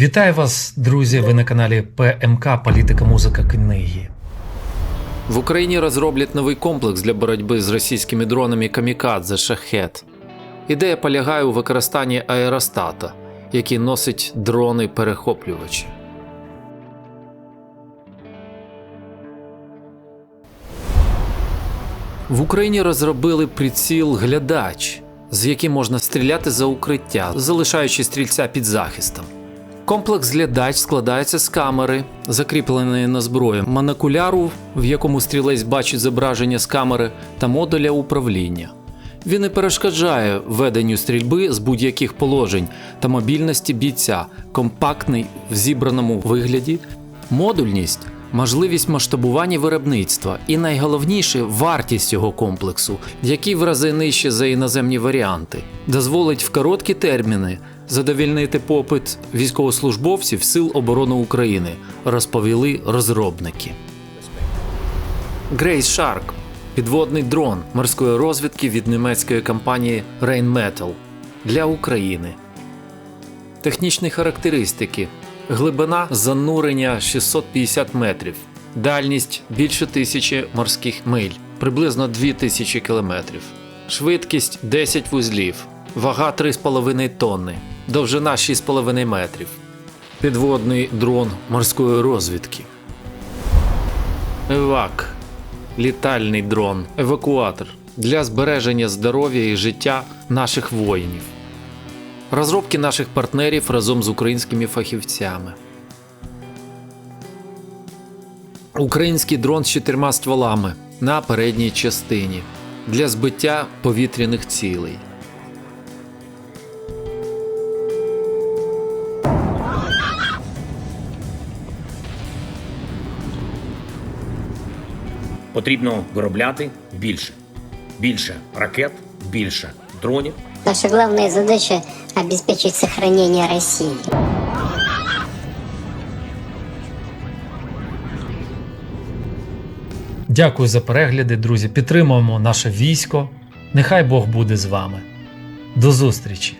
Вітаю вас, друзі! Ви на каналі ПМК Політика, музика, книги. В Україні розроблять новий комплекс для боротьби з російськими дронами Камікадзе Шахет. Ідея полягає у використанні аеростата, який носить дрони-перехоплювачі. В Україні розробили приціл глядач, з яким можна стріляти за укриття, залишаючи стрільця під захистом. Комплекс глядач складається з камери, закріпленої на зброї, монокуляру, в якому стрілець бачить зображення з камери, та модуля управління. Він не перешкоджає веденню стрільби з будь-яких положень та мобільності бійця, компактний в зібраному вигляді, модульність, можливість масштабування виробництва і найголовніше вартість цього комплексу, який в рази нижче за іноземні варіанти, дозволить в короткі терміни задовільнити попит військовослужбовців Сил оборони України, розповіли розробники. Grace Shark – підводний дрон морської розвідки від німецької компанії Rheinmetall для України. Технічні характеристики: глибина занурення 650 метрів, дальність більше тисячі морських миль, приблизно 2000 кілометрів, швидкість 10 вузлів, вага 3,5 тонни, довжина 6,5 метрів. Підводний дрон морської розвідки. Евак літальний дрон, евакуатор для збереження здоров'я і життя наших воїнів. Розробки наших партнерів разом з українськими фахівцями. Український дрон з чотирма стволами на передній частині для збиття повітряних цілей. Потрібно виробляти більше. Більше ракет, більше дронів. Наша главная задача – обеспечить сохранение России. Дякую за перегляди, друзі. Підтримуємо наше військо. Нехай Бог буде з вами. До зустрічі!